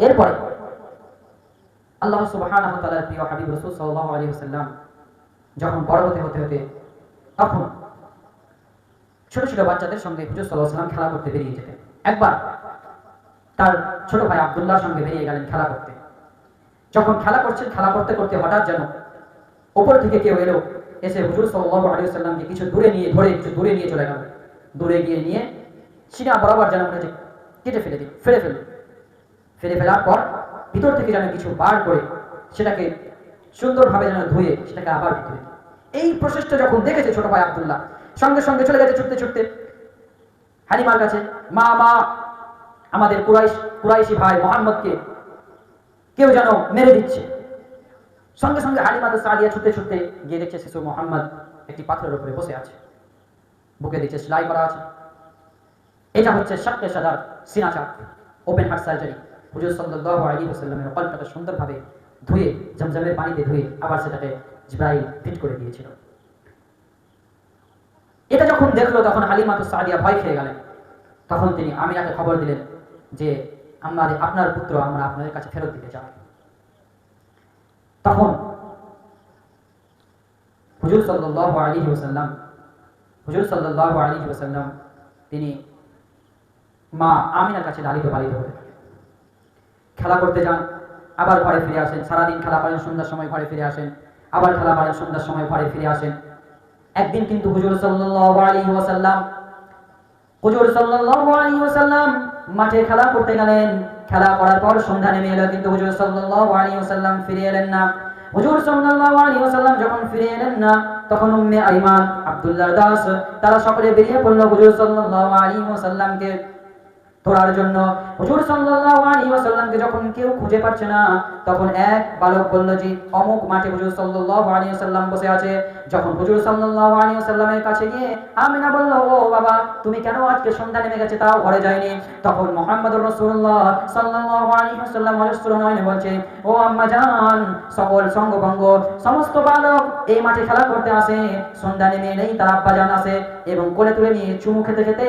এরপরে আল্লাহ সুবহানাহু তাআলার প্রিয় হাবিব রাসূল সাল্লাল্লাহু আলাইহি ওয়াসাল্লাম যখন বড় হতে হতে হতে তখন ছোট ছোট বাচ্চাদের সঙ্গে হুজুর সাল্লাল্লাহু আলাইহি খেলা করতে বেরিয়ে যেতেন। একবার তার ছোট ভাই আব্দুল্লাহর সঙ্গে বেরিয়ে গেলেন খেলা করতে। যখন খেলা করছেন, খেলা করতে করতে হঠাৎ যেন ওপর থেকে কেউ এলো, এসে হুজুর সাল্লাল্লাহু আলাইহি ওয়াসাল্লামকে কিছু দূরে নিয়ে, ধরে, কিছু দূরে নিয়ে চলে গেল। দূরে গিয়ে নিয়ে সিনা বরাবর যেন মনে কেটে ফেলে দিল, ফেলে ফেলল। ফেলে ফেলার পর ভিতর থেকে যেন কিছু বার করে সেটাকে সুন্দরভাবে যেন ধুয়ে সেটাকে আবার ভিতরে এই প্রচেষ্টা যখন দেখেছে ছোট ভাই আবদুল্লাহ, সঙ্গে সঙ্গে চলে গেছে ছুটতে ছুটতে। হালিমার কাছে, মা মা, আমাদের কুরাইশ, কুরাইশি ভাই মোহাম্মদকে কেউ যেন মেরে দিচ্ছে। সঙ্গে সঙ্গে হালিমা তো সাদিয়া ছুটতে ছুটতে গিয়ে দেখছে শিশু মোহাম্মদ একটি পাথরের উপরে বসে আছে। বুকে দিচ্ছে সেলাই করা আছে। এটা হচ্ছে সাক্কে সাদার সিনাচার ওপেন হার্ট সার্জারি হুজুর ওয়াসাল্লামের কল্পটাকে সুন্দরভাবে ধুয়ে, জমজমের পানিতে ধুয়ে আবার সেটাকে ফিট করে দিয়েছিল। এটা যখন দেখল, তখন হালিমা তো সাদিয়া ভয় খেয়ে গেলেন। তখন তিনি আমিনাকে খবর দিলেন যে আমাদের আপনার পুত্র আমরা আপনাদের কাছে ফেরত দিতে চাই তখন হুজুর সাল্লাল্লাহু আলাইহি ওয়াসাল্লাম, হুজুর সাল্লাল্লাহু আলাইহি ওয়াসাল্লাম তিনি মা আমিনার কাছে লালিত পালিত থাকেন। খেলা করতে যান, আবার ঘরে ফিরে আসেন। সারাদিন খেলা করেন, সন্ধ্যার সময় ঘরে ফিরে আসেন, আবার খেলা করেন, সন্ধ্যার সময় ঘরে ফিরে আসেন। একদিন কিন্তু হুজুর সাল্লাল্লাহু হুজুর সাল্লাল্লাহু মাঠে খেলা করতে গেলেন। খেলা করার পর সন্ধ্যা নেমে এলো, কিন্তু হুজুর সাল্লাল্লাহু ফিরে এলেন না। হুজুর সাল্লাল্লাহু যখন ফিরে এলেন না, তখন উম্মে আইমান আব্দুল্লাহ দাস, তারা সকলে বেরিয়ে পড়ল হুজুর সাল্লাল্লাহু আলাইহি ওয়াসাল্লামকে। ধরার জন্য। হুজুর সাল্লাল্লাহু আলাইহি ওয়াসাল্লামকে যখন কেউ খুঁজে পাচ্ছে না, তখন এক বালক বলল যে অমুক মাঠে হুজুর সাল্লাল্লাহু আলাইহি ওয়াসাল্লাম বসে আছে। যখন হুজুর সাল্লাল্লাহু আলাইহি ওয়াসাল্লামের কাছে গিয়ে আমিনা বলল, ও বাবা, তুমি কেন আজকে সন্ধ্যা নেমে গেছে তাও ঘরে যায়নি? তখন মুহাম্মদুর রাসূলুল্লাহ সাল্লাল্লাহু আলাইহি ওয়াসাল্লাম অজস্র নয়নে বলছে, ও আম্মা জান, সকল সঙ্গভঙ্গ, সমস্ত বালক এই মাঠে খেলা করতে আসে, সন্ধ্যা নেমে নেই তার আব্বা জান আসে এবং কোলে তুলে নিয়ে চুমু খেতে খেতে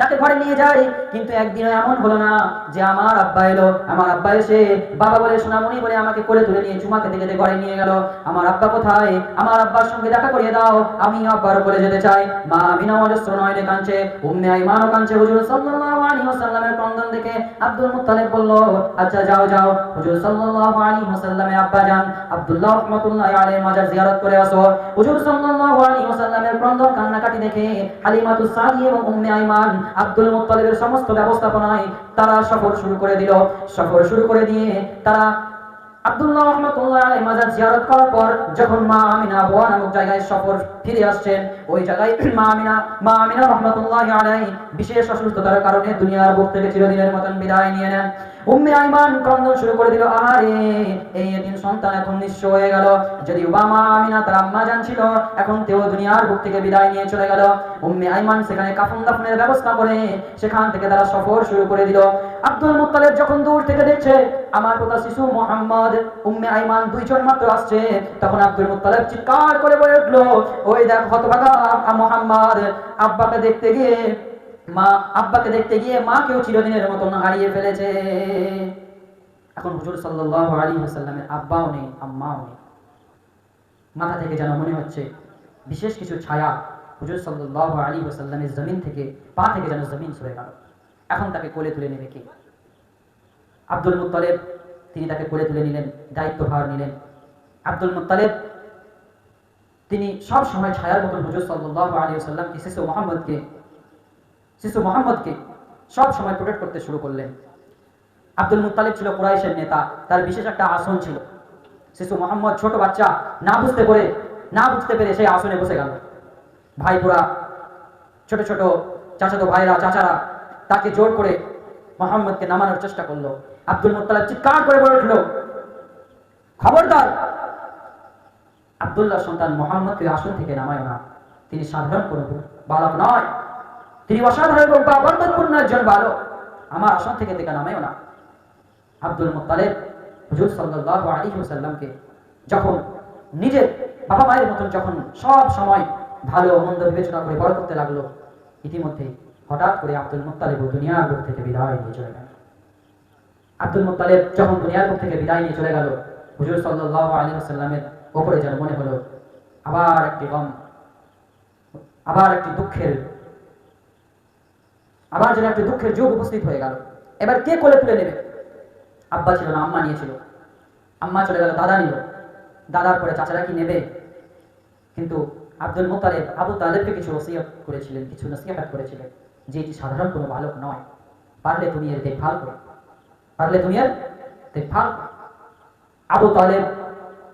তাকে ঘরে নিয়ে যাই কিন্তু একদিনও এমন হলো না যে আমার আব্বা এলো। আমার আব্বা এসে বাবা বলে, সোনামণি বলে আমাকে কোলে তুলে নিয়ে চুমা খেতে খেতে ঘরে নিয়ে গেল। আমার আব্বা কোথায়? আমার আব্বার সঙ্গে দেখা করিয়ে দাও। আমি আব্বার বলে যেতে চাই। মা আমিনা অজস্র নয়নে কাঁদছে। উম্মে আইমানও কাঁদছে। হুজুর সাল্লাল্লাহু আলাইহি ওয়াসাল্লামের ক্রন্দন দেখে আব্দুল মুত্তালিব বলল আচ্ছা যাও যাও। হুজুর সাল্লাল্লাহু আলাইহি ওয়াসাল্লামের আব্বা যান। আব্দুল্লাহ রাহমাতুল্লাহি আলাইহি মাজার জিয়ারত করে আসো। হুজুর সাল্লাল্লাহু আলাইহি ওয়াসাল্লামের ক্রন্দন কান্নাকাটি দেখে হালিমাতুস সাদিয়া এবং উম্মে আইমান আব্দুল মুত্তালিবের সমস্ত ব্যবস্থাপনায় তারা সফর শুরু করে দিল। সফর শুরু করে দিয়ে তারা বিশেষ অসুস্থতার কারণে দুনিয়ার বুক থেকে চিরদিনের মতন বিদায় নিয়ে নেন। উম্মে আইমান ক্রন্দন শুরু করে দিল, আরে, এই এদিন সন্তান এখন নিঃস্ব হয়ে গেল। যদি মা আমিনা তার আম্মা জান ছিল, এখন তেও দুনিয়ার বুক থেকে বিদায় নিয়ে চলে গেল। উম্মে আইমান সেখানে কাফন দাফনের ব্যবস্থা করে সেখান থেকে তারা সফর শুরু করে দিল। আব্দুল মুত্তালিব যখন দূর থেকে দেখছে, আমার কথা শিশু মোহাম্মদ, উম্মে আইমান দুইজন মাত্র আসছে, তখন আব্দুল মুত্তালিব চিৎকার করে বলে উঠল, ওই দেখ হতভাগা মোহাম্মদ, আব্বাকে দেখতে গিয়ে মা আব্বাকে দেখতে গিয়ে মাকেও চিরদিনের মতন হারিয়ে ফেলেছে। এখন হুজুর সাল্লাল্লাহু আলাইহি ওয়াসাল্লামের আব্বাও নেই, আম্মাও নেই। মাথা থেকে যেন মনে হচ্ছে বিশেষ কিছু ছায়া হুজুর সাল্লাল্লাহু আলাইহি ওয়াসাল্লামের জমিন থেকে, পা থেকে যেন জমিন সরে গেল। এখন তাকে কোলে তুলে নেবে কে? আব্দুল মুত্তালেব, তিনি তাকে কোলে তুলে নিলেন, দায়িত্বভার নিলেন। আব্দুল মুত্তালেব, তিনি সব সময় ছায়ার মতন হুজুর সাল্লাল্লাহু আলাইহি ওয়াসাল্লামকে শিশু মোহাম্মদকে শিশু মোহাম্মদকে সব সময় প্রোটেক্ট করতে শুরু করলেন। আব্দুল মুত্তালিব ছিল কুরাইশের নেতা, তার বিশেষ একটা আসন ছিল। শিশু মোহাম্মদ ছোট বাচ্চা, না বুঝতে পেরে, না বুঝতে পেরে সেই আসনে বসে গেল। ভাইপুরা, ছোট ছোট চাচাতো ভাইরা চাচারা তাকে জোর করে মোহাম্মদকে নামানোর চেষ্টা করল। আব্দুল মুত্তালিব চিৎকার করে বলে উঠল, খবরদার! আব্দুল্লাহ সন্তান মোহাম্মদকে আসন থেকে নামায় না। তিনি সাধারণ কোনো বালক নয়। তিনি অসাধারণ এবং বরকতপূর্ণ একজন বালক। আমার আসন থেকে থেকে নামেও না। আব্দুল মুত্তালিব হুজুর সাল্লাল্লাহু আলাইহি ওয়াসাল্লামকে যখন নিজের বাবা মায়ের মতন যখন সব সময় ভালো মন্দ বিবেচনা করে বড় করতে লাগল, ইতিমধ্যে হঠাৎ করে আব্দুল মুত্তালিব দুনিয়ার বুক থেকে বিদায় নিয়ে চলে গেল। আব্দুল মুত্তালিব যখন দুনিয়ার বুক থেকে বিদায় নিয়ে চলে গেল, হুজুর সাল্লাল্লাহু আলাইহি ওয়াসাল্লামের ওপরে যেন মনে হলো, আবার একটি গম, আবার একটি দুঃখের আবার যেন একটি দুঃখের যুগ উপস্থিত হয়ে গেল। এবার কে কোলে তুলে নেবে? আব্বা ছিল না, আম্মা নিয়েছিল আম্মা চলে গেল, দাদা নিল। দাদার পরে চাচারা কি নেবে? কিন্তু আব্দুল মুতালেব আবু তালেবকে কিছু ওসিয়ত করেছিলেন, কিছু নসিহত করেছিলেন যে এটি সাধারণ কোনো বালক নয়। পারলে তুমি এর দেখভাল করো। পারলে তুমি এর দেখভাল আবু তালেব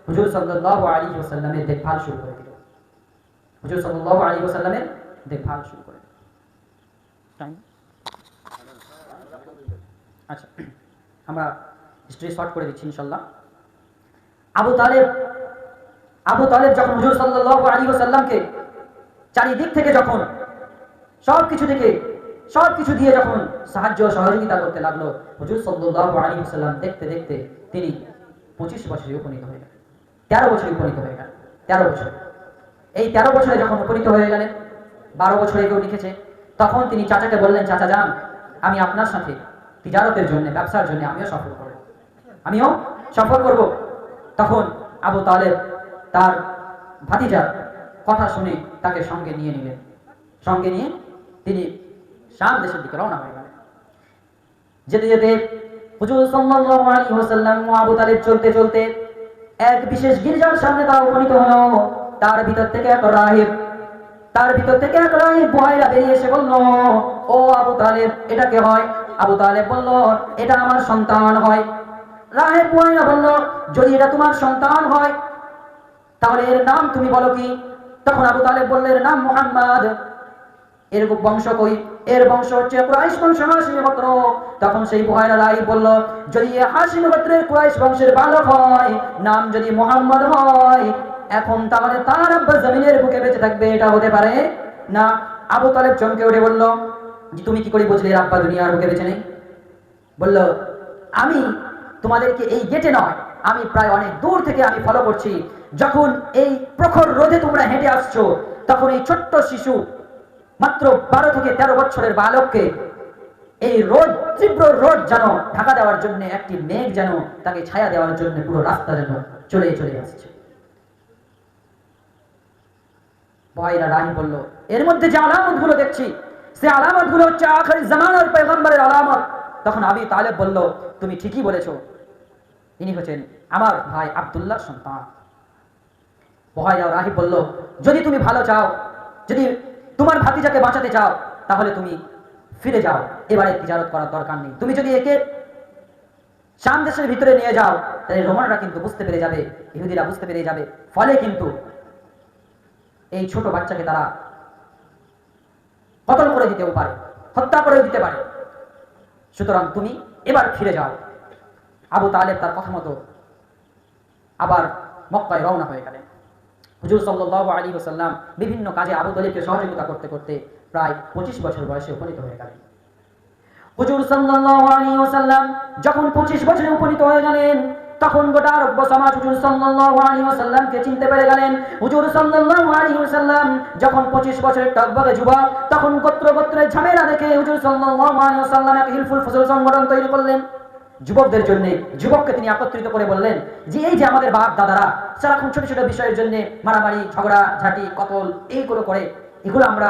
হুজুর সাল্লাল্লাহু আলাইহি ওয়াসাল্লামের দেখভাল শুরু করে দিল। হুজুর সাল্লাল্লাহু আলাইহি ওয়াসাল্লামের দেখভাল শুরু করে দিল। আচ্ছা আমরা হিস্ট্রি শর্ট করে দিচ্ছি ইনশাল্লাহ আবু তালেব আবু তালেব যখন হুজুর সাল্লাল্লাহু আলাইহি ওয়াসাল্লামকে চারিদিক থেকে যখন সব কিছু থেকে সব কিছু দিয়ে যখন সাহায্য সহযোগিতা করতে লাগল, হুজুর সাল্লাল্লাহু আলাইহি ওয়াসাল্লাম দেখতে দেখতে তিনি পঁচিশ বছরে উপনীত হয়ে গেলেন। তেরো বছরে উপনীত হয়ে গেলেন। তেরো বছর। এই তেরো বছরে যখন উপনীত হয়ে গেলেন, বারো বছরে কেউ লিখেছে, তখন তিনি চাচাকে বললেন, চাচা যান, আমি আপনার সাথে তিজারতের জন্য, ব্যবসার জন্য আমিও সফর করব। আমিও সফর করব। তখন আবু তালেব তার ভাতিজার কথা শুনে তাকে সঙ্গে নিয়ে নিলেন। সঙ্গে নিয়ে তিনি শাম দেশের দিকে রওনা হয়ে গেলেন। যেতে যেতে হুজুর সাল্লাল্লাহু আলাইহি ও আবু তালেব চলতে চলতে এক বিশেষ গির্জার সামনে তারা উপনীত হলো। তার ভিতর থেকে এক রাহিব, তার ভিতর থেকে এক রাহিব বুহাইরা বেরিয়ে এসে বলল, ও আবু তালেব, এটা কে হয়? আবু তালেব বলল, এটা আমার সন্তান হয়। রাহেব বুহাইরা বলল, যদি এটা তোমার সন্তান হয়, তাহলে এর নাম তুমি বলো কি? তখন আবু তালেব বললেন, এর নাম মুহাম্মদ। এর বংশ কই? এর বংশ হচ্ছে কুরাইশ বংশ হাসিম গোত্র তখন সেই বুহাইরা রাই বলল, যদি হাসিম গোত্রের কুরাইশ বংশের বালক হয়, নাম যদি মোহাম্মদ হয়, এখন তাহলে তার আব্বা জমিনের বুকে বেঁচে থাকবে, এটা হতে পারে? না, আবু তালেব চমকে উঠে বলল যে তুমি কি করে বুঝলে এর আব্বা দুনিয়ার বুকে বেঁচে নেই? বলল, আমি তোমাদেরকে এই গেটে নয়, আমি প্রায় অনেক দূর থেকে আমি ফলো করছি। যখন এই প্রখর রোদে তোমরা হেঁটে আসছো, তখন এই ছোট্ট শিশু মাত্র বারো থেকে তেরো বছরের বালককে এই রোদ, তীব্র রোদ যেন ঢাকা দেওয়ার জন্য, একটি মেঘ যেন তাকে ছায়া দেওয়ার জন্য পুরো রাস্তা যেন চলে চলে আসছে। ভাইরা রাহি বলল, এর মধ্যে যে আলামতগুলো দেখছি সে আলামতগুলো হচ্ছে আখরি জামানার পেগম্বরের আলামত। তখন আবি তালেব বলল, তুমি ঠিকই বলেছ। ইনি হচ্ছেন আমার ভাই আব্দুল্লাহ সন্তান। বহাইয়া রাহি বলল, যদি তুমি ভালো চাও, যদি তোমার ভাতিজাকে বাঁচাতে চাও, তাহলে তুমি ফিরে যাও। এবারে তিজারত করার দরকার নেই। তুমি যদি একে শাম দেশের ভিতরে নিয়ে যাও, তাহলে রোমানরা কিন্তু বুঝতে পেরে যাবে, ইহুদিরা বুঝতে পেরে যাবে। ফলে কিন্তু এই ছোট বাচ্চাকে তারা কতল করে দিতেও পারে, হত্যা করে দিতে পারে। সুতরাং তুমি এবার ফিরে যাও। আবু তালেব তার কথা মতো আবার মক্কায় রওনা হয়ে গেলেন। হুজুর সাল্লাল্লাহু আলী ওসাল্লাম বিভিন্ন কাজে আবু তালেবকে সহযোগিতা করতে করতে প্রায় পঁচিশ বছর বয়সে উপনীত হয়ে গেলেন। হুজুর সাল্লাল্লাহু আলাইহি ওয়াসাল্লাম যখন 25 বছরে উপনীত হয়ে গেলেন তখন গোটা আরব সমাজ হুজুর সাল্লাল্লাহু আলাইহি ওয়াসাল্লামকে চিনতে পেরে গেলেন। হুজুর সাল্লাল্লাহু আলাইহি ওয়াসাল্লাম যখন 25 বছরের টকবগে যুবক, তখন গোত্র গোত্রের ঝামেলা দেখে হুজুর সাল্লাল্লাহু আলাইহি ওয়াসাল্লাম এক হিলফুল ফজল সংগঠন তৈরি করলেন। যুবকদের জন্য, যুবককে তিনি একত্রিত করে বললেন যে, এই যে আমাদের বাপ দাদারা, সারাক্ষণ ছোট ছোট বিষয়ের জন্য মারামারি, ঝগড়া, ঝাঁটি, কতল এইগুলো করে এগুলো আমরা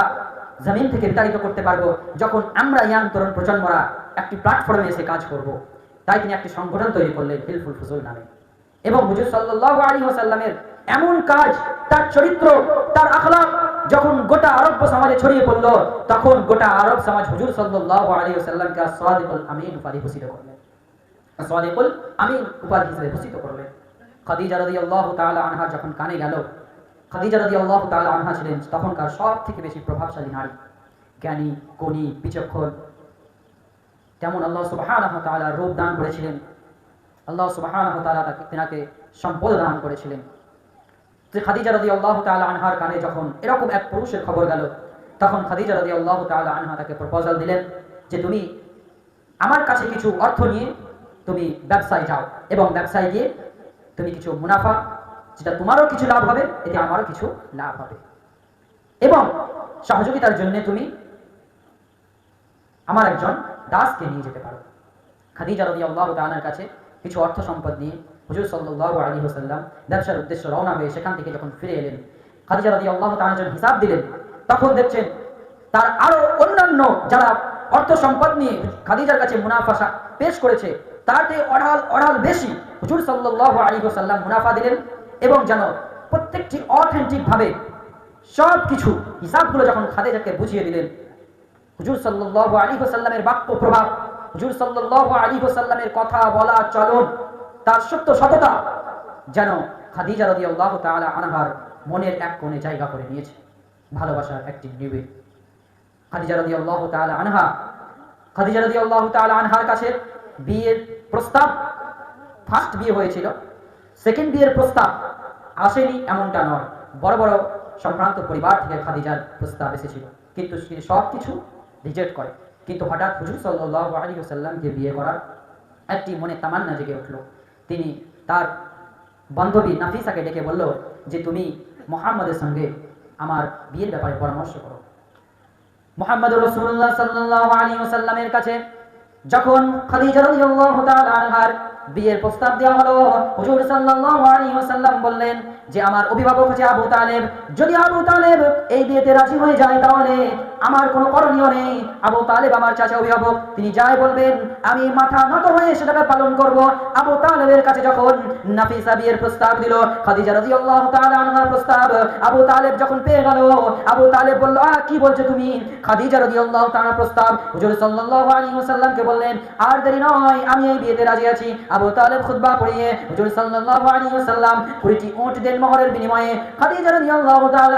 জমিন থেকে বিতাড়িত করতে পারব। যখন আমরা ইয়াং তরুণ প্রজন্মরা একটি প্ল্যাটফর্মে এসে কাজ করব। তাই তিনি একটি সংগঠন তৈরি করলেন হিলফুল ফজল নামে। এবং হুজুর সাল্লাল্লাহু আলাইহি ওয়াসাল্লামের এমন কাজ, তার চরিত্র, তার আখলাক যখন গোটা আরব সমাজে ছড়িয়ে পড়ল, তখন গোটা আরব সমাজ হুজুর সাল্লাল্লাহু আলাইহি ওয়াসাল্লামকে সাদিকুল আমিন উপাধি ভূষিত করলেন। সাদিকুল আমিন উপাধি হিসেবে ভূষিত করলেন। খাদিজা রাদিয়াল্লাহু তাআলা আনহা যখন কানে গেল, খাদিজা রাদিয়াল্লাহু তাআলা আনহা ছিলেন তখনকার সব থেকে বেশি প্রভাবশালী নারী। জ্ঞানী কোনি বিচক্ষণ যেমন আল্লাহ সুবহানাহু ওয়া রূপ দান করেছিলেন। আল্লাহ সুবহানাহু ওয়া তাকে, তেনাকে সম্পদ দান করেছিলেন। খাদিজা রাদিয়াল্লাহু তাআলা আনহার কানে যখন এরকম এক পুরুষের খবর গেল, তখন খাদিজা রাদিয়াল্লাহু তাআলা আনহা তাকে প্রপোজাল দিলেন যে তুমি আমার কাছে কিছু অর্থ নিয়ে তুমি ব্যবসায় যাও এবং ব্যবসায় গিয়ে তুমি কিছু মুনাফা, যেটা তোমারও কিছু লাভ হবে, এতে আমারও কিছু লাভ হবে। এবং সহযোগিতার জন্য তুমি আমার একজন দাসকে নিয়ে যেতে পারো। খাদিজা রদি আল্লাহ তালার কাছে কিছু অর্থ সম্পদ নিয়ে হুজুর সাল্লাহ আলী হোসাল্লাম ব্যবসার উদ্দেশ্য রওনা হয়ে সেখান থেকে যখন ফিরে এলেন, খাদিজা রদি আল্লাহ তালার জন্য হিসাব দিলেন, তখন দেখছেন তার আরও অন্যান্য যারা অর্থ সম্পদ নিয়ে খাদিজার কাছে মুনাফা পেশ করেছে তার থেকে অঢাল অঢাল বেশি হুজুর সাল্লাহ আলী হোসাল্লাম মুনাফা দিলেন এবং যেন প্রত্যেকটি অথেন্টিক ভাবে সব কিছু হিসাবগুলো যখন খাদিজাকে বুঝিয়ে দিলেন হুজুর সাল্লাহ আলী হোসাল্লামের বাক্য প্রভাব, হুজুর সাল্লাহ আলী হোসাল্লামের কথা বলা চলন, তার সত্য সততা যেন খাদিজা রদি আল্লাহ তালা আনহার মনের এক কোণে জায়গা করে নিয়েছে। ভালোবাসার একটি নিবে। খাদিজা রদি আল্লাহ তালা আনহা, খাদিজা রদি আল্লাহ তালা আনহার কাছে বিয়ের প্রস্তাব ফার্স্ট বিয়ে হয়েছিল সেকেন্ড বিয়ের প্রস্তাব আসেনি এমনটা নয়, বড় বড় সম্ভ্রান্ত পরিবার থেকে খাদিজার প্রস্তাব এসেছিল। কিন্তু তিনি সব কিছু রিজেক্ট করে। কিন্তু হঠাৎ হুজুর সাল্লাহ আলী সাল্লামকে বিয়ে করার একটি মনে তামান্না জেগে উঠল। তিনি তার বান্ধবী নাফিসাকে ডেকে বলল যে, তুমি মোহাম্মদের সঙ্গে আমার বিয়ের ব্যাপারে পরামর্শ করো। মোহাম্মদ রসুল্লাহ সাল্লাহ আলী সাল্লামের কাছে যখন খাদিজা রাদিয়াল্লাহু বিয়ের প্রস্তাব দেওয়া হলো। হুজুর সাল্লাল্লাহু আলাইহি ওয়াসাল্লাম বললেন যে, আমার অভিভাবক হচ্ছে আবু তালেব। যদি আবু তালেব এই বিয়েতে রাজি হয়ে যায় তাহলে আমার কোনো করণীয় নেই। আবু তালেব আমার চাচা অভিভাবক। তিনি যাই বলবেন, আমি মাথা নত হয়ে সেটাকে পালন করব। আবু তালেবের কাছে যখন নাফিসা বিয়ের প্রস্তাব দিল, খাদিজা রাদিয়াল্লাহু তাআলা আনহার প্রস্তাব, আবু তালেব যখন পেয়ে গেল, আবু তালেব বলল আ কি বলছো তুমি? খাদিজা রাদিয়াল্লাহু তাআলা প্রস্তাব, হুজুর সাল্লাল্লাহু আলাইহি ওয়াসাল্লামকে বললেন, আর দেরি নয়, আমি এই বিয়েতে রাজি আছি। আবু তালেব খুতবা পড়িয়ে হুজুর সাল্লাল্লাহু আলাইহি ওয়াসাল্লাম কুড়িটি উট দেন মহরের বিনিময়ে খাদিজা রাদিয়াল্লাহু তাআলা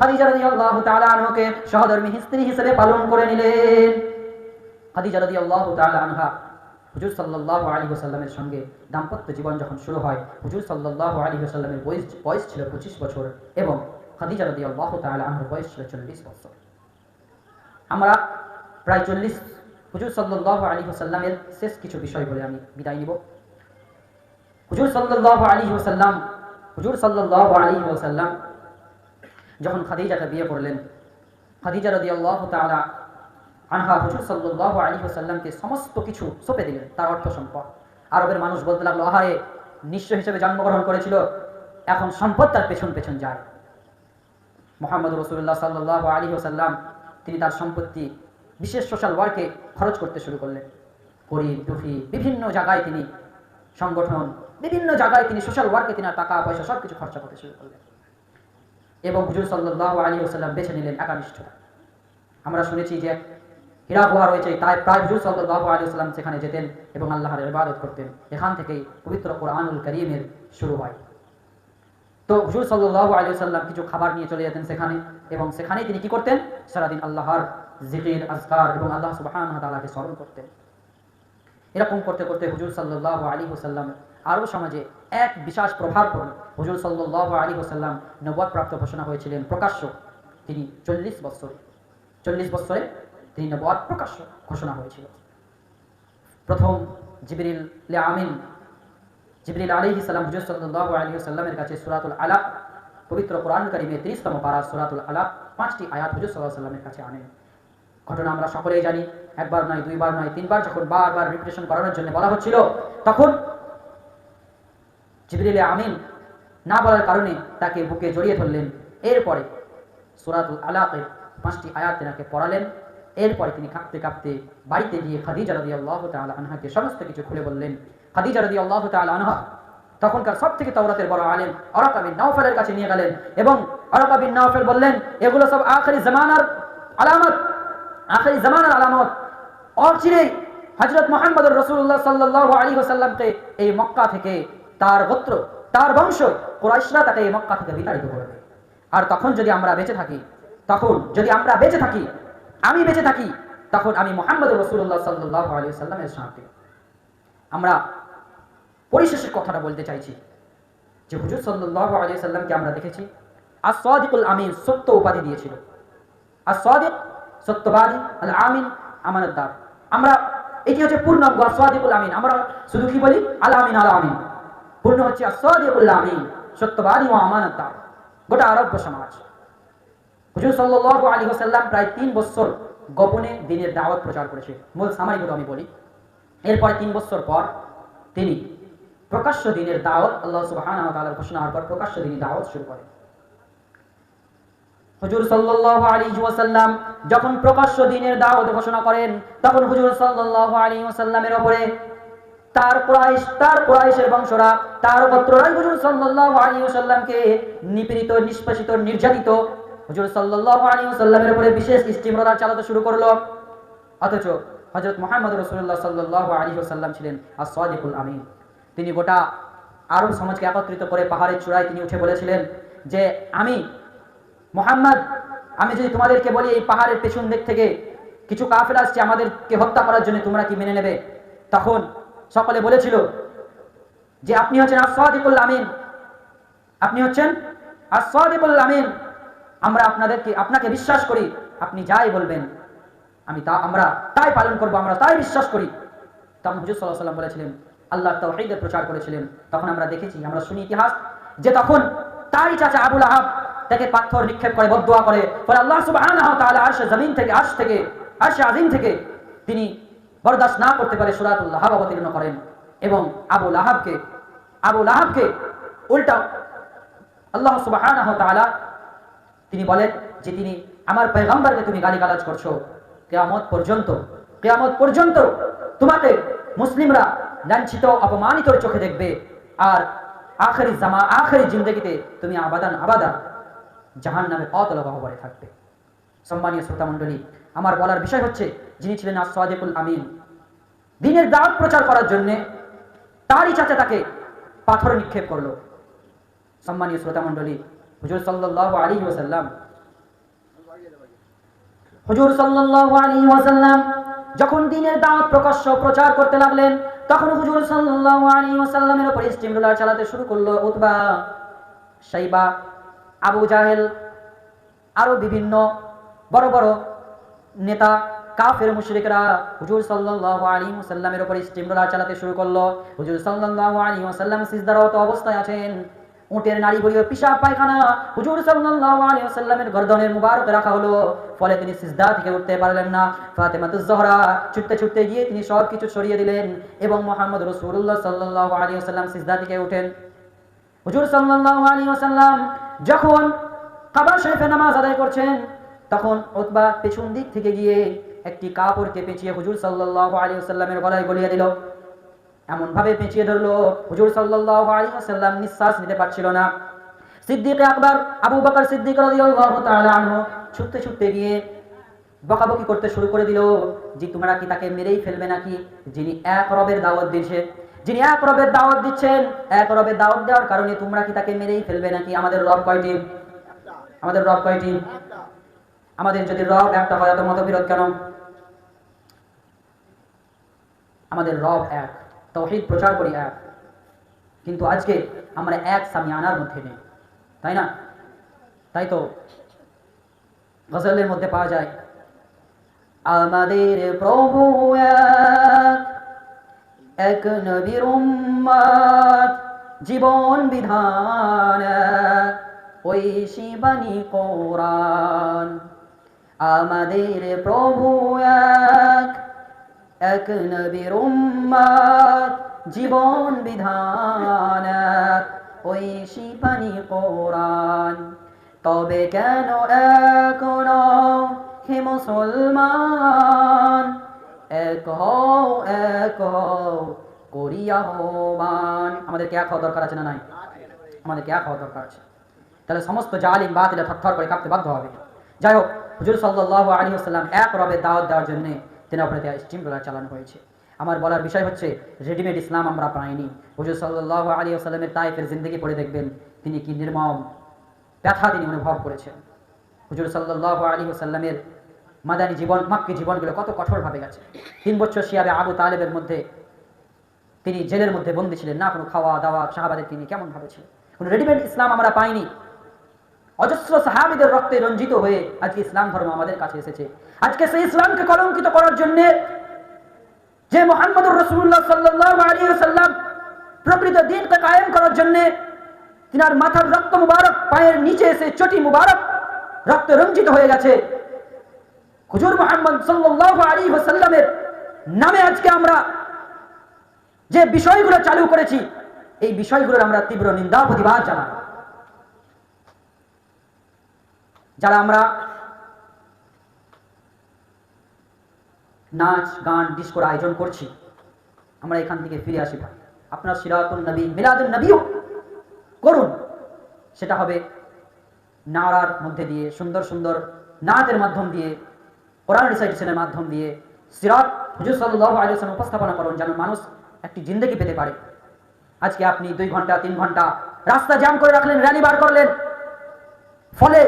খাদিজা রাদিয়াল্লাহু তাআলা সহধর্মী স্ত্রী হিসেবে পালন করে নিলেন। খাদিজা রাদিয়াল্লাহু তাআলা আনহা হুজুর সাল্লাল্লাহু আলাইহি ওয়াসাল্লামের সঙ্গে দাম্পত্য জীবন যখন শুরু হয়, হুজুর সাল্লাল্লাহু আলাইহি ওয়াসাল্লামের বয়স বয়স ছিল 25 বছর এবং খাদিজা রাদিয়াল্লাহু তাআলা আনহার বয়স ছিল 40 বছর। আমরা প্রায় 40 হুজুর সাল্লাল্লাহু আলাইহি ওয়াসাল্লামের শেষ কিছু বিষয় বলে আমি বিদায় নিব। হুজুর সাল্লাল্লাহু আলাইহি হোসাল্লাম হুজুর সাল্লাল্লাহু আলাইহি হোসাল্লাম যখন খাদিজাকে বিয়ে করলেন, খাদিজা রাদিয়াল্লাহু তাআলা আনহা হুজুর সাল্লাল্লাহু আলাইহি ওয়াসাল্লামকে সমস্ত কিছু সঁপে দিলেন, তার অর্থ সম্পদ। আরবের মানুষ বলতে লাগল, আহারে, নিঃস্ব হিসেবে জন্মগ্রহণ করেছিল, এখন সম্পদ তার পেছন পেছন যায়। মোহাম্মদ রসুল্লাহ সাল্লাহ আলী হোসাল্লাম তিনি তার সম্পত্তি বিশেষ সোশ্যাল ওয়ার্কে খরচ করতে শুরু করলেন। গরিব, দুঃখী, বিভিন্ন জায়গায় তিনি সংগঠন, বিভিন্ন জায়গায় তিনি সোশ্যাল ওয়ার্কে তিনি টাকা, পয়সা সব কিছু খরচা করতে শুরু করলেন। এবং হুজুর সাল্লাহ আলী ওসাল্লাম বেছে নিলেন একানিষ্ঠতা। আমরা শুনেছি যে হীরা গুহা রয়েছে, তাই প্রায় হুজুর সাল্লাহ আলী সাল্লাম সেখানে যেতেন এবং আল্লাহর ইবাদত করতেন। এখান থেকেই পবিত্র কোরআনুল করিমের শুরু হয়। তো হুজুর সাল্লাহ আলী সাল্লাম কিছু খাবার নিয়ে চলে যেতেন সেখানে এবং সেখানেই তিনি কি করতেন? সারাদিন আল্লাহর জিকির, আজকার এবং আল্লাহ সুবাহান তালাকে স্মরণ করতেন। এরকম করতে করতে হুজুর সাল্লাহ আলী হুসাল্লাম আরও সমাজে এক বিশেষ প্রভাব পড়ল। হুজুর সাল্লাহ আলী হুসাল্লাম নবাদ প্রাপ্ত ঘোষণা হয়েছিলেন প্রকাশ্য। তিনি চল্লিশ বছরে চল্লিশ বছরে তিনি নবাদ প্রকাশ্য ঘোষণা হয়েছিল। প্রথম জিবরিল আমিন, জিবরিল আলী সাল্লাম হুজুর সাল্লাহ আলী সাল্লামের কাছে সুরাতুল আলাপ পবিত্র কোরআন কারিমে ত্রিশতম পারা সুরাতুল আলাপ পাঁচটি আয়াত হুজুর সাল্লাহ সাল্লামের কাছে আনেন। ঘটনা আমরা সকলেই জানি, একবার নয়, দুইবার নয়, তিনবার যখন বারবার রিপিটেশন করানোর জন্য বলা হচ্ছিল, তখন জিবরিল আমিন না বলার কারণে তাকে বুকে জড়িয়ে ধরলেন। এরপরে সুরাতুল আলাপের পাঁচটি আয়াত তেনাকে পড়ালেন। এরপরে তিনি কাঁপতে কাঁপতে বাড়িতে গিয়ে খাদিজা রদি আল্লাহ তাল আনহাকে সমস্ত কিছু খুলে বললেন। খাদিজা রদি আল্লাহ তাল আনহা তখনকার সব থেকে তওরাতের বড় আলেম অরকা বিন নাওফেলের কাছে নিয়ে গেলেন এবং অরকা বিন নাওফেল বললেন, এগুলো সব আখরি জামানার আলামত। আখরি জামানার আলামত। অচিরেই হজরত মোহাম্মদ রসুল্লাহ সাল্লাহ আলী ওসাল্লামকে এই মক্কা থেকে তার গোত্র, তার বংশ কোরাইশরা তাকে এই মক্কা থেকে বিতাড়িত করবে আর তখন যদি আমরা বেঁচে থাকি, তখন যদি আমরা বেঁচে থাকি, আমি বেঁচে থাকি, তখন আমি মোহাম্মদ রসুল্লাহ সাল্লাহ আলী সাল্লামের সাথে আমরা পরিশেষের কথাটা বলতে চাইছি যে হুজুর সাল্লাহ আলী সাল্লামকে আমরা দেখেছি। আর সদিকুল আমিন সত্য উপাধি দিয়েছিল। আর সদিক সত্যবাদী, আল আমিন আমানতদার আমরা, এটি হচ্ছে পূর্ণাঙ্গ সদিকুল আমিন। আমরা শুধু কি বলি? আল আমিন আল আমিন। পূর্ণ হচ্ছে সদিকুল আমিন, সত্যবাদী ও আমানতদার গোটা আরব্য সমাজ। হুজুর সাল্লাহ আলী সাল্লাম প্রায় তিন বছর গোপনে দিনের দাওয়াত প্রচার করেছে। মূল সামারিকতা আমি বলি। এরপর তিন বছর পর তিনি প্রকাশ্য দিনের দাওয়াত, আল্লাহ সুবহানাহু ওয়া তাআলার ঘোষণা হওয়ার পর প্রকাশ্য দিনের দাওয়াত শুরু করেন। হুজুর সাল্লাল্লাহু আলাইহি ওয়াসাল্লাম যখন প্রকাশ্য দিনের দাওয়াত ঘোষণা করেন, তখন হুজুর সাল্লাল্লাহু আলাইহি ওয়াসাল্লামের উপরে তার কুরাইশ, তার বংশরা, তার গোত্ররাই হুজুর সাল্লাল্লাহু আলাইহি ওয়াসাল্লামকে নিপীড়িত নির্যাতিত হুজুর সাল্লাল্লাহু আলাইহি ওয়াসাল্লামের উপরে বিশেষ স্টিমরোলার চালাতে শুরু করল। অথচ হযরত মুহাম্মদ রাসূলুল্লাহ সাল্লাল্লাহু আলাইহি ওয়াসাল্লাম ছিলেন as-সাদিকুল আমিন। তিনি গোটা আরব সমাজকে একত্রিত করে পাহাড়ের চূড়ায় তিনি উঠে বলেছিলেন যে, আমি মোহাম্মদ, আমি যদি তোমাদেরকে বলি, এই পাহাড়ের পেছন দিক থেকে কিছু কাফের আসছে আমাদেরকে হত্যা করার জন্য, তোমরা কি মেনে নেবে? তখন সকলে বলেছিল যে, আপনি হচ্ছেন আসাদিকুল আমিন। আপনি হচ্ছেন আসাদিকুল আমিন। আমরা আপনাদেরকে, আপনাকে বিশ্বাস করি, আপনি যাই বলবেন, আমি তা, আমরা তাই পালন করব, আমরা তাই বিশ্বাস করি। তখন হুজুর সাল্লাহ সাল্লাম বলেছিলেন আল্লাহ তাওহীদের প্রচার করেছিলেন। তখন আমরা দেখেছি, আমরা শুনি ইতিহাস, যে তখন তারই চাচা আবুল আহাব তাকে পাথর নিক্ষেপ করে, বদুয়া করে। ফলে আল্লাহ তাআলা আরশে জমিন থেকে, আরশ থেকে, আরশে আজিম থেকে তিনি বরদাস্ত না করতে পারে সূরাতুল লাহাব অবতীর্ণ করেন এবং আবু লাহাবকে আবু লাহাবকে উল্টা আল্লাহ তাআলা তিনি বলেন যে তিনি আমার পয়গম্বরকে তুমি গালিগালাজ করছ। কেয়ামত পর্যন্ত কেয়ামত পর্যন্ত তোমাকে মুসলিমরা লাঞ্ছিত, অপমানিতর চোখে দেখবে। আর আখেরি জামা, আখেরি জিন্দগিতে তুমি আবাদান আবাদা জাহান নামে অতল গহবরে থাকবে। সম্মানীয় শ্রোতা মণ্ডলী, আমার বলার বিষয় হচ্ছে, যিনি ছিলেন আসাদিকুল আমিন, দিনের দাওয়াত প্রচার করার জন্য তারই চাচা তাকে পাথর নিক্ষেপ করল। সম্মানীয় শ্রোতা মণ্ডলী, হুজুর সাল্লাল্লাহু আলাইহি ওয়াসাল্লাম, হুজুর সাল্লাল্লাহু আলাইহি ওয়াসাল্লাম যখন দিনের দাওয়াত প্রকাশ্য প্রচার করতে লাগলেন, তখন হুজুর সাল্লাল্লাহু আলাইহি ওয়াসাল্লামের উপর স্টিমরোলার চালাতে শুরু করল, উতবা শাইবা আবু জাহেল আরও বিভিন্ন বড় বড় নেতা কাফের মুশরিকরা হুজুর সাল্লাল্লাহু আলাইহি ওয়াসাল্লামের উপর স্টিমরোলার চালাতে শুরু করল। হুজুর সাল্লাল্লাহু আলাইহি ওয়াসাল্লাম সিজদারত অবস্থায় আছেন। উটের নারী বলিও পিসাব পায়খানা হুজুর সাল্লাল্লাহু আলাইহি ওয়াসাল্লামের গর্দনের মুবারক রাখা হলো। ফলে তিনি সিজদা থেকে উঠতে পারলেন না। ফাতেমাতুজ জহরা ছুটতে ছুটতে গিয়ে তিনি সব কিছু সরিয়ে দিলেন এবং মুহাম্মদ রাসূলুল্লাহ সাল্লাল্লাহু আলাইহি ওয়াসাল্লাম সিজদা থেকে উঠেন। হুজুর সাল্লাল্লাহু আলাইহি ওয়াসাল্লাম যখন কাবা শরীফে নামাজ আদায় করছেন, তখন উতবা পেছন দিক থেকে গিয়ে একটি কাপড়কে পেঁচিয়ে হুজুর সাল্লাল্লাহু আলাইহি ওয়াসাল্লামের গলায় গলিয়ে দিল। এমন ভাবে পেঁচিয়ে ধরলো, হুজুর সাল্লাল্লাহু আলাইহি ওয়াসাল্লাম নিঃশ্বাস নিতে পারছিল না। সিদ্দিক আকবর, আবু বকর সিদ্দিক ছুটতে ছুটতে গিয়ে বকাবকি করতে শুরু করে দিল যে, তোমরা কি তাকে মেরেই ফেলবে নাকি? যিনি এক রবের দাওয়াত দিচ্ছে যিনি এক রবের দাওয়াত দিচ্ছেন, এক রবের দাওয়াত দেওয়ার কারণে তোমরা কি তাকে মেরেই ফেলবে নাকি? আমাদের রব কয়টি? আমাদের রব কয়টি? আমাদের যদি রব একটা হয়, এত মতবিরোধ কেন? আমাদের রব এক, তৌহিদ প্রচার করি এক। কিন্তু আজকে আমরা এক সামিয়ানার মধ্যে নেই, তাই না? তাই তো? গজলের মধ্যে পাওয়া যায়, আমাদের প্রভু এক। এক নবীর উম্মত, জীবন বিধান, ওই শিবানী কোরআন। আমাদের প্রভু এক এক নবীর উম্মত, জীবন বিধান, ওই শিবানী কোরআন। তবে কেন এখন হে মুসলমান এক হও এক হও করিয়া আমাদেরকে এক হওয়া দরকার আছে না নাই? আমাদেরকে এক হওয়া দরকার আছে। তাহলে সমস্ত জালিম থরথর করে কাঁপতে বাধ্য হবে। যাই হোক, হুজুর সাল্লাল্লাহু আলাইহি ওয়াসাল্লাম এক রবে দাওয়াত দেওয়ার জন্য স্টিম রোলার চালানো হয়েছে। আমার বলার বিষয় হচ্ছে রেডিমেড ইসলাম আমরা পাইনি। হুজুর সাল্লাহ আলাইহি ওয়াসাল্লামের তাইফের জিন্দগি পড়ে দেখবেন, তিনি কি নির্মম ব্যথা তিনি অনুভব করেছেন। হুজুর সাল্লাল্লাহু আলাইহি ওয়াসাল্লামের মাদানী জীবন, মাক্কি জীবনগুলো কত কঠোরভাবে গেছে। তিন বছর শিয়াবে আবু তালেবের মধ্যে তিনি জেলের মধ্যে বন্দী ছিলেন, না কোনো খাওয়া দাওয়া, শাহবাদের তিনি কেমন ভাবে ছিলেন? কোনো রেডিমেড ইসলাম আমরা পাইনি। অজস্র সাহাবিদের রক্তে রঞ্জিত হয়ে আজকে ইসলাম ধর্ম আমাদের কাছে এসেছে। আজকে সেই ইসলামকে কলঙ্কিত করার জন্য যে মোহাম্মদুর রসুল্লাহ সাল্লাল্লাহু আলাইহি ওয়াসাল্লাম প্রকৃত দিনকে কায়েম করার জন্য তিনার মাথার রক্ত মুবারক, পায়ের নিচে এসে চটি মুবারক রক্ত রঞ্জিত হয়ে গেছে হুজুর মোহাম্মদ সাল্লাল্লাহু আলাইহি ওয়াসাল্লামের নামে আজকে আমরা যে বিষয়গুলো চালু করেছি, এই বিষয়গুলোর আমরা তীব্র নিন্দা প্রতিবাদ জানাই যারা আমরা নাচ, গান, ডিস্কোর আয়োজন করছি, আমরা এখান থেকে ফিরে আসি ভাই। আপনার সিরাতুল নবী মিলাদুল নবীও করুন। সেটা হবে নাড়ার মধ্যে দিয়ে, সুন্দর সুন্দর নাচের মাধ্যম দিয়ে কোরআন রিসাইটেশনের মাধ্যম দিয়ে সিরাত হুজুর সাল্লাল্লাহু আলাইহি উপস্থাপনা করুন যেন মানুষ একটি জিন্দগি পেতে পারে। আজকে আপনি দুই ঘণ্টা, তিন ঘণ্টা রাস্তা জ্যাম করে রাখলেন, র্যালি বার করলেন। ফলে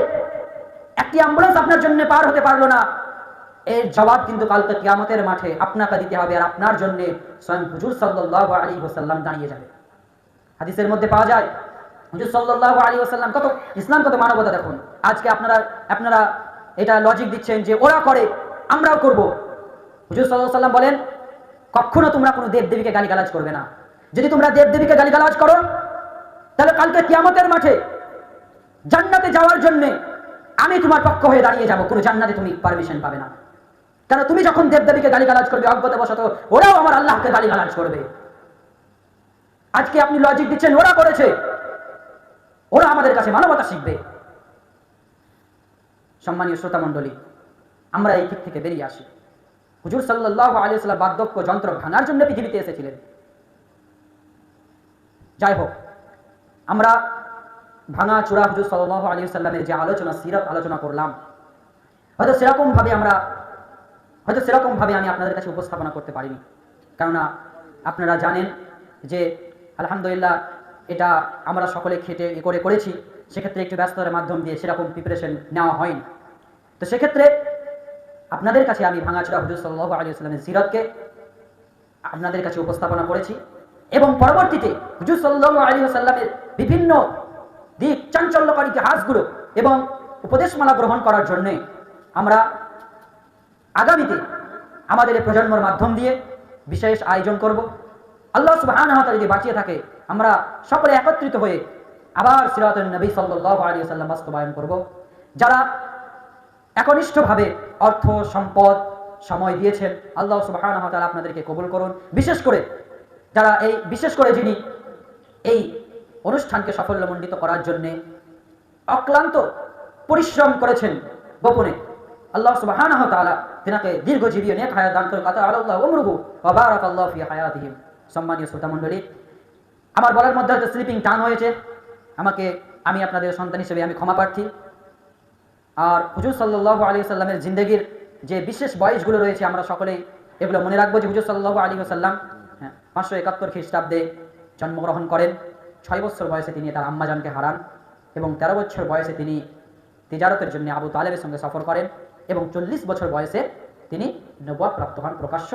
একটি অ্যাম্বুলেন্স আপনার জন্য পার হতে পারল না। এর জবাব কিন্তু কালকে কিয়ামতের মাঠে আপনাকে দিতে হবে আর আপনার জন্য স্বয়ং হুজুর সাল্লাল্লাহু আলাইহি ওয়াসাল্লাম দাঁড়িয়ে যাবে। হাদিসের মধ্যে পাওয়া যায়, হুজুর সাল্লাল্লাহু আলাইহি ওয়াসাল্লাম কত, ইসলাম কত মানবতা দেখুন। আজকে আপনারা আপনারা এটা লজিক দিচ্ছেন যে ওরা করে, আমরাও করব। হুজুর আলাইহি সাল্লাম বলেন, কখনো তোমরা কোনো দেব দেবীকে গালিগালাজ করবে না। যদি তোমরা দেব দেবীকে গালিগালাজ করো, তাহলে কালকে কিয়ামতের মাঠে, জান্নাতে যাওয়ার জন্য আমি তোমার পক্ষ হয়ে দাঁড়িয়ে যাব। কোনো জান্নাতে তুমি পারমিশন পাবে না। কেন তুমি যখন দেবদেবীকে গালিগালাজ করবে, অজ্ঞতাবশত ওরাও আমার আল্লাহকে গালিগালাজ করবে। আজকে আপনি লজিক দিচ্ছেন, ওরা করেছে। ওরা আমাদের কাছে মানবতা শিখবে। সম্মানীয় শ্রোতা মণ্ডলী, আমরা এই দিক থেকে বেরিয়ে আসি। হুজুর সাল্লাহ আলিয়া সাল্লাম বার্ধক্য যন্ত্র ভাঙার জন্য পৃথিবীতে এসেছিলেন। যাই হোক, আমরা ভাঙা চূড়া হুজুর সাল্লাহ আলী সাল্লামের যে আলোচনা, সিরত আলোচনা করলাম, হয়তো সেরকম ভাবে আমরা, হয়তো সেরকম ভাবে আমি আপনাদের কাছে উপস্থাপনা করতে পারিনি। কেননা আপনারা জানেন যে, আলহামদুলিল্লাহ এটা আমরা সকলে খেটে করে করেছি, সেক্ষেত্রে একটু ব্যস্ততার মাধ্যম দিয়ে সেরকম প্রিপারেশন নেওয়া হয়নি। তো সেক্ষেত্রে আপনাদের কাছে আমি ভাঙাচুরা হুজুর সাল্লাহ আলী সাল্লামের সিরতকে আপনাদের কাছে উপস্থাপনা করেছি এবং পরবর্তীতে হুজুর সাল্লাহ আলী সাল্লামের বিভিন্ন দিক চাঞ্চল্যকারী ইতিহাসগুলো এবং উপদেশমালা গ্রহণ করার জন্যে আমরা আগামীতে আমাদের প্রজন্মর মাধ্যম দিয়ে বিশেষ আয়োজন করব। আল্লাহ সুবহান যদি বাঁচিয়ে থাকে, আমরা সকলে একত্রিত হয়ে আবার সিরাত নবী সাল্লাহ আলী সাল্লাম বাস্তবায়ন করব। যারা একনিষ্ঠভাবে অর্থ, সম্পদ, সময় দিয়েছেন। আল্লাহ সুবহান আপনাদেরকে কবুল করুন। বিশেষ করে যারা এই, বিশেষ করে যিনি এই অনুষ্ঠানকে সাফল্যমণ্ডিত করার জন্যে অক্লান্ত পরিশ্রম করেছেন গোপনে, আল্লাহ তাআলা তিনাকে দীর্ঘজীবী নেক হায়াত দান করুন কাতা আল্লাহ উমরুহু ওয়া বারাকাল্লাহু ফি হায়াতিহিম। সম্মানীয় শ্রোতা মণ্ডলী, আমার বলার মধ্যে হয়তো স্লিপিং টান হয়েছে। আমাকে, আমি আপনাদের সন্তান হিসেবে আমি ক্ষমা প্রার্থী। আর হুজুর সাল্লাল্লাহু আলাইহি সাল্লামের জিন্দগির যে বিশেষ বয়সগুলো রয়েছে, আমরা সকলেই এগুলো মনে রাখব যে হুজুর সাল্লাল্লাহু আলাইহি সাল্লাম হ্যাঁ পাঁচশো একাত্তর খ্রিস্টাব্দে জন্মগ্রহণ করেন। ছয় বছর বয়সে তিনি তার আম্মাজানকে হারান এবং তেরো বছর বয়সে তিনি তিজারতের জন্য আবু তালেবের সঙ্গে সফর করেন এবং চল্লিশ বছর বয়সে তিনি নবাব প্রাপ্ত হন প্রকাশ্য